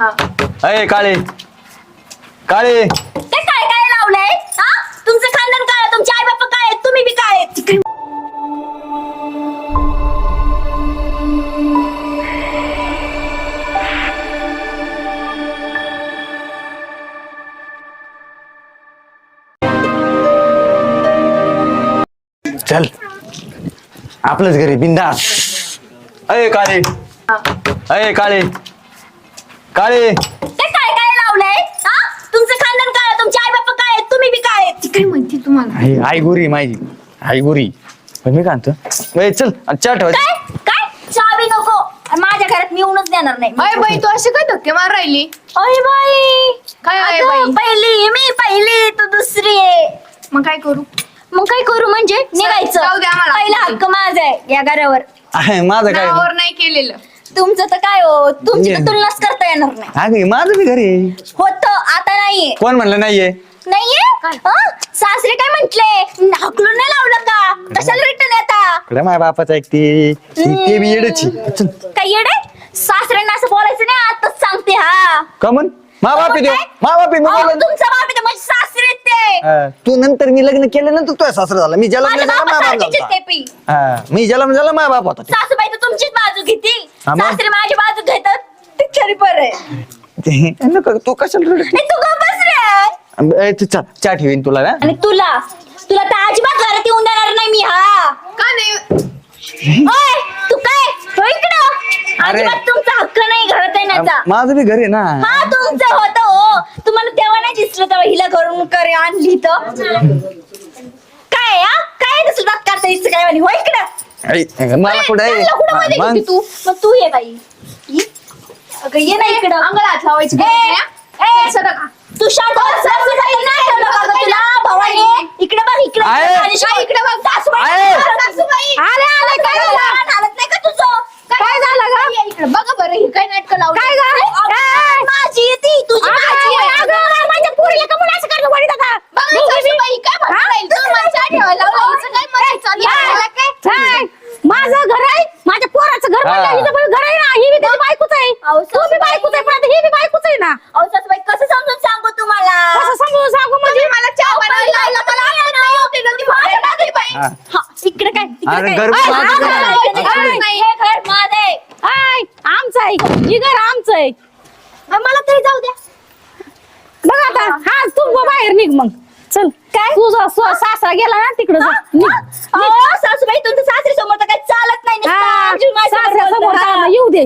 अय काळे. काळे. ते काय काय लावलंय? हा? तुमचं खानदान काय आहे? तुमचे आई बाप्पा काय आहेत? तुम्ही बी काय आहेत? चल. आपलंच घरी बिंदास. अय काळे. अय काळे. काळे. ते काय काय लावलंय? हा? तुमचं खानदान काय? आहे? तुमचे आई बाप्पा काय आहेत? तुम्ही बी काय आहेत? तिकडे म्हणते तुम्हाला? आई आई गुरी माझी. आई गुरी पण मी काय म्हणतो? ए, चल आणि चहा ठेवा. काय? काय? चावी नको. आणि माझ्या घरात मी येऊनच देणार नाही. अय बाई तू अशी काय धक्के मार राहिली? अय बाई. काय अगं, बाई? पहिली मी पहिली तू दुसरी आहे. मग काय करू? मग काय करू म्हणजे? निघायचं. जाऊ दे आम्हाला. पहिला हक्क माझा आहे या घरावर. आहे, माझं काय? नावावर नाही केलेलं. तुमचं तर काय हो? तुमची तर. तुलनाच करता येणार नाही. अगं माझं बी घरी आहे. होत आता नाहीये कोण म्हणलं नाहीये? नाहीये? हं? सासरे काय म्हंटले? हकलून नाही लावलं का? कशाला रिटर्न येता? इकडे माझ्या बापाचं ऐकते. ते बी येडची. काय येडे? सासऱ्यांना असं बोलायचं नाही आताच सांगते हा. का म्हण मा बापी देऊ काय? मा बापी मग अहो, बोला ना. तुमचा बाप आहे तर माझे सासरे आहेत ते. तू नंतर मी लग्न केल्यानंतर तुझ्या सासरा झाला. मी जलम माझ्या झाला बाप बापासारखीच झाला आहे ते. पी हा, मी जलम झाला माझा बाप होता सासूबाई तर तुमचीच हा, मग? सासरे माझी बाजू घेतात. ते खरी बरं आहे. ते- नको, तू कशाला रडत तू बस रे. ए, तू चल चहा ठेवीन तुला हा? आणि तुला तुला तर अजिबात घरात येऊन देणार नाही मी हा. का नाही? ओय तू काय? हो इकडं. अरे. अजिबात तुमचा हक्क नाही घरात येण्याचा माझं बी घरी आहे ना? हा तुमचं होतं हो. तुम्हाला तेव्हा नाही दिसलं तेव्हा हिला घरून करे आणली तर. काय हा? काय दुसरं बात करता येईल काय म्हणे? हो इकडं. मला कुठं आहे? त्यांना कुठं मध्ये मग- तू? मग तू ये बाई. ये. अगं ये ना इकडं. अंगाला हात लावायची. ए, गरज नाही, ए, सदा का? तू शांत बस, सासूबाई नाही ठेवलं का गं तुला. भवानी इकडे बघ इकडे आहे. बघ, माझ्याशिवाय इकडे बघ सासूबाई आहे. सासूबाई आले, आले, काय झालं? लहान हालत नाही का तुझं काय झालं ग ये इकडे बघा बरं ही काय नाटक लावलं काय गं? माझी येते तुझी माझी आहे. माझ्या पोरीला का म्हणून असं करणं वाढीत आता? बघा सासूबाई काय म्हणून राहील तू मला चहा ठेवायला लावला हिचं काय मजा चालू आहे? मला काय काय? माझं घर आहे माझ्या पोराचं घर हा. म्हणजे हिचं पण घर आहे ना ही बी त्याची बायकोच आहे तू बी बायकोच आहे पण आता ही बी बायकोच आहे ना कसं समजून सांगू तुम्हाला कसं समजून सांगू म्हणजे मला चहा बनवायला लावला, मला मला नाही होते ना, ती माझ्या मागे बाई. हा. हा, इकडे काय इकडे अरे? घर माझं आहे. आय, आय, नाही. हे घर माझं आहे आय आमचं आहे ही घर आमचं आहे मला तरी जाऊ द्या बघ आता हा तू ब- बाहेर निघ मग चल काय तुझा स्व- सासरा गेला ना तिकडे जा निघ. निघ. सासूबाई तुमचं सासरी समोर तर काही चालत नाही माझी सासऱ्यासमोर बोलतं. जायला येऊ दे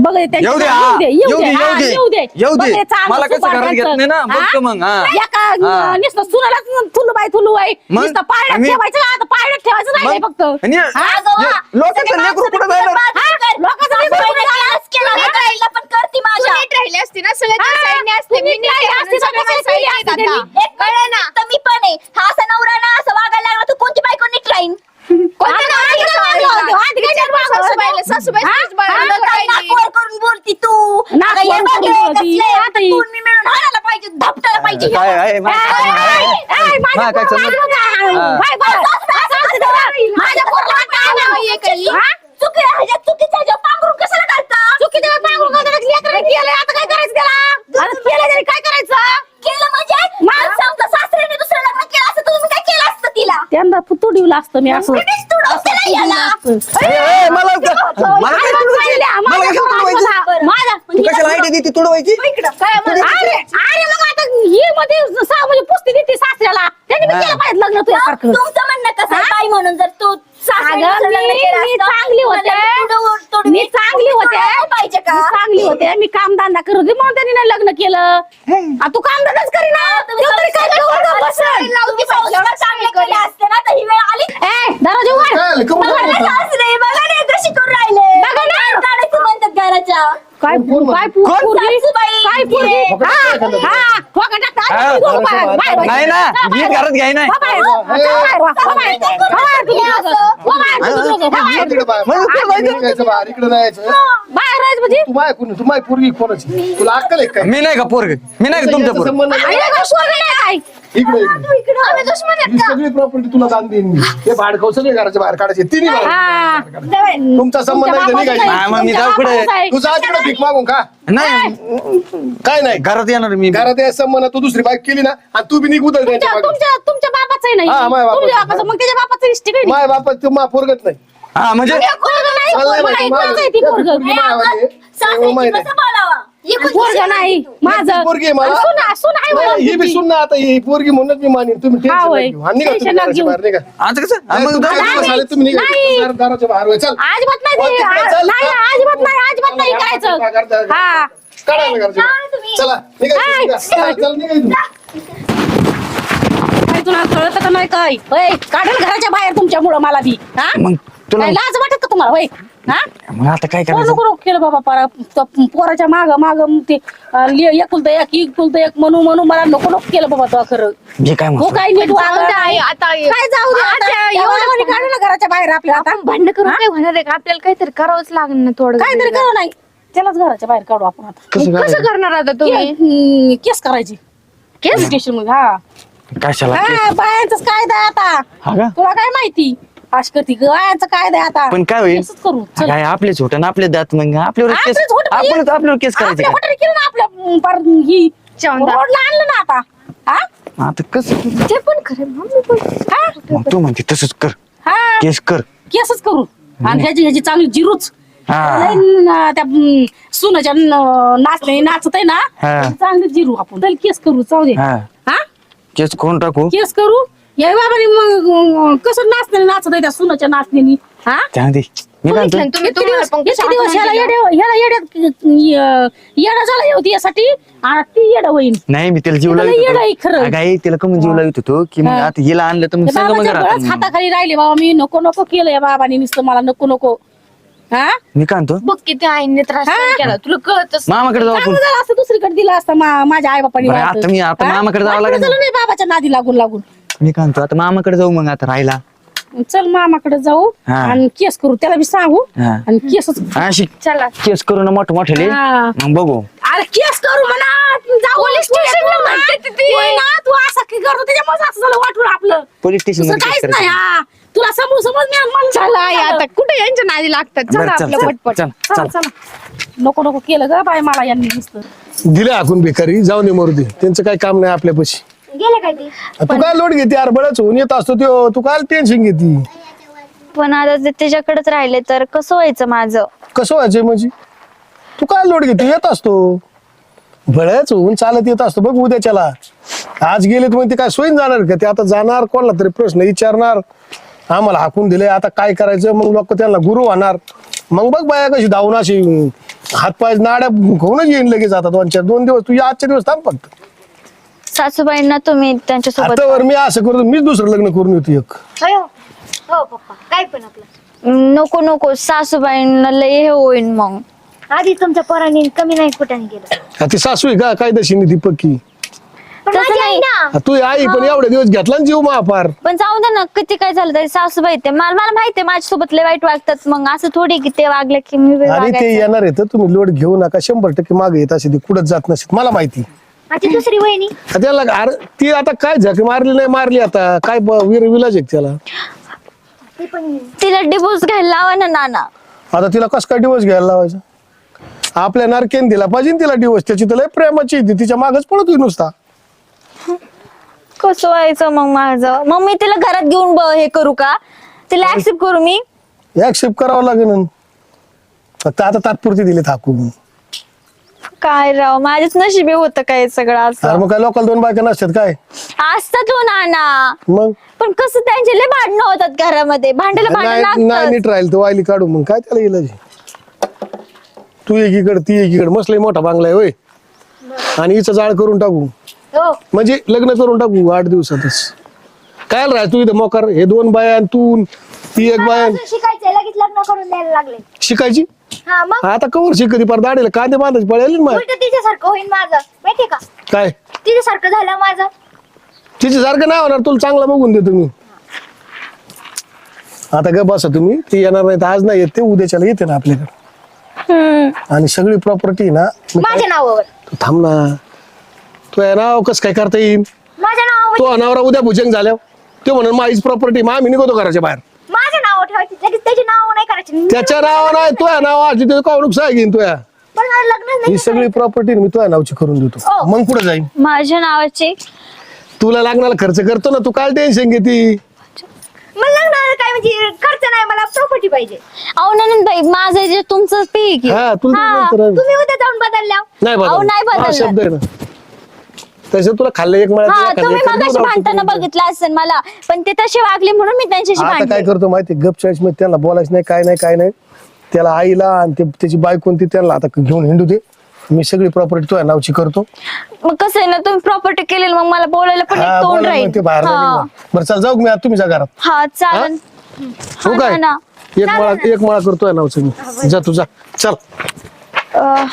बघ हे त्याची- येऊ दे, हा. दे येऊ येऊ दे, दे येऊ हा, दे. येऊ दे येऊ दे. बघ हे चांगलं मला कसं सुपार घरात घेत त्यांचं. नाही ना, हा? बघतो मग, हा. या का हा. नुसतं सुनालाच थुलू बाय थुलू बाय मग? नुसतं पाळण्यात ठेवायचं आता पाळण्यात ठेवायचं नाही मग? फक्त आणि हा, अगं वा. हे लोकांचं सगळे लेकरू कुठं? बाजूला कर. लोकांचं लेकरू कुठं केलंच केलं. नीट आता हिला पण करते तू माझ्या नीट राहिली असती ना त्या हा. असते तू मी नीट राहिली असती, सगळ्या सगळ्या साईडने साईडने असते आता. एक कळलं ना तर मी पण आहे हा असा नवरा ना असं वागायला लागला तू कोणती बायको नीट राहीन कोणत्या? सासूबाईला, हा? तूच बरं हा? बोलत काय राहिली. नाकवर करून बोलती तू अगं, हे बघ, हे. कसलं आहे? आता तू मी मिळून हाणायला पाहिजे धपटायला पाहिजे काय आहे? मा- मा- काय नका. हा. माझ्या पोराला हात नका लावू. हे काही? चुकी ह्याच्यात चुकीच्या ह्याच्यावर पांघरून कशाला घालता चुकीच्या पांघरून घालताना लेकराने केलंय, आता काय करायचं त्याला आता केलं तरी काय करायचं केलं म्हणजे मला सांगतो सासऱ्याने दुसरं लग्न केलं असतं तर तुम्ही काय केलं असतं तिला त्यांना तुडवलं असतं मी असं उलटीच तुडवते ना याला. ए, ए, मला मला काय तुडवायची? मला कशाला तुडवायची? माझा तू कशाला आयडिया देते तुडवायची? इकडं. काय म्हणत? अरे अरे मग आता ही मध्ये सा- म्हणजे पुस्ती देते सासऱ्याला. त्यांनी मी हा. केलं पाहिजे लग्न तुझ्यासारखं. तुमचं म्हणणं कसं आहे? बाई म्हणून जर तू अगं, लग्न मी- केलं मी असतं, चांगली होते. तुडवून- मी चांगली होते. तुडवायला पाहिजे का? मी चांगली होते. मी कामधंदा करत होते म्हणून त्यांनी नाही लग्न केलं. आ, तू कामधंदाच करी ना. तुम्ही तू तरी काय चांगले केले असते ना तर ही वेळ आली. ए दरवाजा उघड. काय कमून बघा ना सासरे, बघा ना कशी करून राहिले. बघा ना. बाहेर काढायचं म्हणतात घराच्या? काय काय कोण? सासूबाई. काय? ये. हा, हा, ठोका. हा, बाहेर- बाहेर. नाही ना बाहेर. गीत घरात घ्याय नाही बाहेर, बाहेर, बाहेर. बाहेर बाहेर तुम्ही दोघं. बाहेर. बाहेर, इकडे. बाहेर राहायचं म्हणजे तू माय कोणी तू माय पूर्वी कोणाची तुला अक्कल आहे काय मी नाही का पोरग मी नाही का तुमचं पोरग संबंध नाही. आणि काय पोरगी नाही काय इकडे इकडे. आम्ही दुश्मन आहेत का सगळी प्रॉपर्टी तुला दान देईन मी हे भाडखाऊ सगळे घराच्या बाहेर काढायचे तिन्ही हा. बाहेर तुमचा संबंध नाही निघायची हा, मग मी तुमच्या जाऊ पुढे. बापाचं आहे. तू जा तिकडे भीक मागून का नाही काय नाही घरात येणार मी घरात या संबंध तू दुसरी बाईक केली ना आणि तू बी निघ तुमच्या त्यांच्या मागं. तुमच्या तुमच्या बापाचं आहे नाही हा, माझ्या बापाचं. तुमच्या बापाचं मग त्याच्या बापाचं माय बापा तू मा पोरगत नाही हा म्हणजे नाही चाललंय पोरगं नाही आहे ती पोरगं? आहे. माहिती. कसं पोरगं नाही माझं पोरगी आहे मला. आणि सुना सुना आहे नाही, मला ही बी तुमची. सुन ना आता ही पोरगी म्हणूनच मी मानेन तुम्ही हा, टेन्शन होय. नका घेऊ. आणि निघा तुम्ही टेन्शन नका घराच्या घेऊ. बाहेर निघा आता कसं हा, नाही, मग तुमच्या जाऊ. घरात आले, तुम्ही निघा नाही. दार- दाराच्या बाहेर होय, चल अजिबात नाही आ- चल. अजिबात नाही अजिबात नाही करायचं हा काढा ना घराच्या जा बाहेर. तुम्ही. चला निघा हाय. निघा. चला, चल, निघा इथून. काय तुला कळत का नाही काय होय काढेल घराच्या बाहेर तुमच्यामुळं मला बी हा मग तुला काय लाज वाटत का तुम्हाला होय हा? मग आता काय करायचं? नको केलं बाबा पारा त- पोराच्या माग माग ते अं, ले- एकुलतं एक एकुलतं एक म्हणू म्हणू मला नको नको केलं बाबा तो खरं जे काय हो म्हणतो काय नीट वागा. जाऊ द्या, आई, आता काय जाऊ दे आता? आता एवढं एवढं कोणी काढलं ना घराच्या बाहेर आपल्या आता? आपण भांडण करून काय होणार आहे का? आपल्याला काहीतरी करावंच लागेल ना थोडं काहीतरी करू नाही. त्यालाच घराच्या बाहेर काढू आपण आता. कसं कसं करायचं? करणार आता तुम्ही? हम्म, केस करायची. केस? स्टेशनमध्ये हा. कशाला हा बायांचाच कायदा आहे हा आता का? तुला काय माहिती? अश करती. बायांचा कायदा आहे आता? पण काय होईल? करू. चल. काय आपले छोट ना आपले दात मग. आपल्यावर केस आपलेच होतं बाई. आपणच आपल्यावर केस करायचे आपल्या हॉटेल केलं ना आपल्या अं, पार ही. रोडला आणलं ना आता. हा? आता कसं ते पण खरं मम्मी पण हा? मग तू म्हणते तसंच कर. हा. केस कर. केसच करू. आणि ह्याची ह्याची चांगली जिरूच. हा. न- त्या अं, सुनाच्या न- नाचणे नाचत आहे ना. हा. चांगली जिरू आपण. चल केस करू जाऊ दे. हा. हा? केस करून टाकू. केस करू. या बाबाने मग कसं नाचणे नाचत आहे त्या सुनाच्या नाचण्यानी हा? त्यामध्ये मी काय बघितलं म्हणतो ना तुम्ही इतके तुम्हाला दिवस पण इतके दिवस कसं ह्याला आठवण येड्या ह्याला येड्यात येडा झाला यासाठी आणि ती येडा होईल नाही मी त्याला जीव त्याला लावित येडं आहे होतो खरं. अगं आई, तिला कमी जीव लावित होतो की मग. आता हिला आणलं तर मग त्या सगळं मग बाबाच्या गळच राहतात हाताखाली राहिले बाबा मी नको नको केलं या बाबाने नुसतं मला नको नको. हा? मी काय म्हणतो बघ किती आईने त्रास? सहन केला. तुला कळतच मामाकडे जाऊ आपण. चांगलं झालं असतं दुसरीकडे दिलं असतं मा- माझ्या आई बापाने बरं, आता मी- आता मामाकडे जावं लागेल. नाही बाबाच्या नादी लागून लागून. मी काय म्हणतो आता मामाकडे जाऊ मग आता राहिला चल मामाकडे जाऊ हा. आणि केस करू त्याला बी सांगू. हा. आणि केसच अशी चला. केस करू ना मोठे मोठे हा. मग बघू. अरे केस करू म्हणा. जाऊ. पोलीस स्टेशनला म्हणते ती- ना तू असं की करतो त्याच्यामुळे असं झालं वाटून आपलं. पोलीस स्टेशन दुसरं काहीच केस नाही हा. तुला समोर समज मी मला चला आई आता कुठे यांच्या नादी लागतात? बरं, चला आपलं चल, पटपट. चल, चला चल. चला. नको नको केलं ग बाय मला यांनी नुसतं. दिले हाकून बेकारी जाऊन दे मरू दे त्यांचं काही काम नाही आपल्यापाशी. गेले काय ते? तू काय लोट घेते यार? बळच होऊन येत असतो त्यो. तू काय टेन्शन घेते? पण आता ते त्याच्याकडेच राहिले तर कसं व्हायचं माझं? कसं व्हायचंय म्हणजे? तू काय लोट घेते? येत असतो. बळच होऊन चालत येत असतो. बघ उद्याच्याला. आज गेले तर मग ते काय सोयीन जाणार का? ते आता जाणार कोणाला तरी प्रश्न विचारणार. आम्हाला हाकून दिले आता काय करायचं? मग लोक त्यांना गुरु होणार. मग बघ बाया कशी धावून अशी हातपाय नाड्या होऊनच येईन लगेच. आता दोन चार दोन दिवस. तू या आजच्या दिवस थांब फक्त. सासूबाईंना तुम्ही त्यांच्यासोबत आतावर मी असं करतो मीच दुसरं लग्न करून येतो एक. होय हो. पप्पा काय पण आपलं. नको नको सासूबाईंना लय हे होईन मग. आधी तुमच्या पोरांनी कमी नाही कुठाने केलं. हा, ती सासू आहे का? कायदेशीर दीपक की पण तसं माझी आई नाही. ना. हा, तू आई पण एवढे दिवस घेतला ना जीव महापार. पण जाऊ दे ना किती काय झालं तरी सासूबाई ते. मला मला माहितीये माझ्यासोबत लय वाईट वागतात मग. असं थोडी की ते वागले की मी बी अरे ते वागायचं. येणार आहे तर तुम्ही लोड घेऊ नका. शंभर टक्के मागे येत असे ती. कुठंच जात नसेल मला माहिती माझी दुसरी वहिनी. आता त्याला अरे ती आता काय झक मारली नाही मारली आता? काय ब- वीर विलाज आहे त्याला? ती पण तिला डिवोर्स घ्यायला लावा ना नाना. आता तिला कस काय डिवोर्स घ्यायला लावायचा? आपल्या नारकेन दिला पाहिजे ना तिला डिवोर्स त्याची तर लय प्रेमाची आहे ती. तिच्या मागच पडत होई नुसता. कसं व्हायचं मग माझं? मग मी तिला घरात घेऊन ब- हे करू का? तिला ऍक्सेप्ट करू मी? ऍक्सेप्ट करावं लागेल फक्त आता तात्पुरती दिली थाकून. काय राव? माझ्याच नशिबी होतं काय सगळं अरे असं मग काय लोकल दोन बायका नसतात काय? असतात हो नाना. मग? पण कसं त्यांचे लय भांडणं होतात घरामध्ये. भांडायला भांडण नाही लागतात नीट राहील तो वायली काढू मग. काय त्याला इलाज? आहे? तू एकीकडे ती एकीकडे. मस्त लय मोठा बांगला आहे होय? आणि हिचं जाळ करून टाकू. हो. म्हणजे लग्न करून टाकू आठ दिवसातच. काय राह तू इथं मोकार हे दोन बाया तू ती एक बाया अजून शिकायचंय. लगेच लग्न करून द्यायला लागले. शिकायची? हा मग? आता कवर शिकती पार दाढीला कांदे बांधायचे पळाले ना उलट तिच्यासारखं होईल माझं माहितीये का? काय? तिच्यासारखं झालं माझं. तिच्या सारखं नाही होणार तुला चांगला बघून देतो मी. आता ग बसा तुम्ही ती येणार नाही तर आज नाही येत ते उद्याच्याला येते ना आपल्याकडे. आणि सगळी प्रॉपर्टी ना काय- माझ्या नावावर. तू थांब ना. तू आहे नाव कसं काय करता येईल? माझ्या नावावर. म्हणजे तो अनावरा उद्या भुजंग झाल्यावर. ते म्हणून माझीच प्रॉपर्टी मग आम्ही निघतो घराच्या बाहेर. माझं नाव ठेवायची. लगेच त्याचे नाव नाही करायचे. त्याच्या नाव नाही तुझ्या नाव आधी ते का नुकसान घेईन तुया पण मला लग्न ही नाही सगळी प्रॉपर्टी मी तुझ्या नावची करून देतो. मग कुठं जाईन? माझ्या नावाची. तुला लागणारा खर्च करतो ना तू काय टेन्शन घेती. मला लग्न काय म्हणजे खर्च नाही मला प्रॉपर्टी पाहिजे. अहो माझं जे तुमचं पीक आहे. हा तुला हा. नंतर. तुम्ही उद्या जाऊन बदलल्या. नाही अहो, बदल नाही बदलणार. शब्द आहे ना. तसं तुला खाल्लं एक मला हा तुम्ही मगाशी भांडताना बघितलं असेल मला. पण ते तसे वागले म्हणून मी त्यांच्याशी आता काय भांडले करतो माहिती गप चाळीसमध्ये त्यांना बोलायचं नाही काय नाही काय नाही. त्याला आईला आणि ते त्याची बायको ती त्यांना आता घेऊन हिंडू दे. मी सगळी प्रॉपर्टी तुझ्या नावची करतो. मग कसं आहे ना तुम्ही प्रॉपर्टी केलेली मग मला बोलायला पण हा, तोंड बोला राहील. मग ते बाहेर नाही हा. निघणार. बरं चल जाऊ का मी आता तुम्ही जा घरात? हा चालेल. हो? काय? ना. एक माळा एक माळा करतोय नावचं मी. जा तू जा. चल. अं,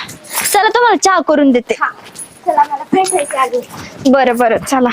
चला तुम्हाला चहा करून देते. चला मला फ्रेश व्हायचं अजून बरं बरं चला.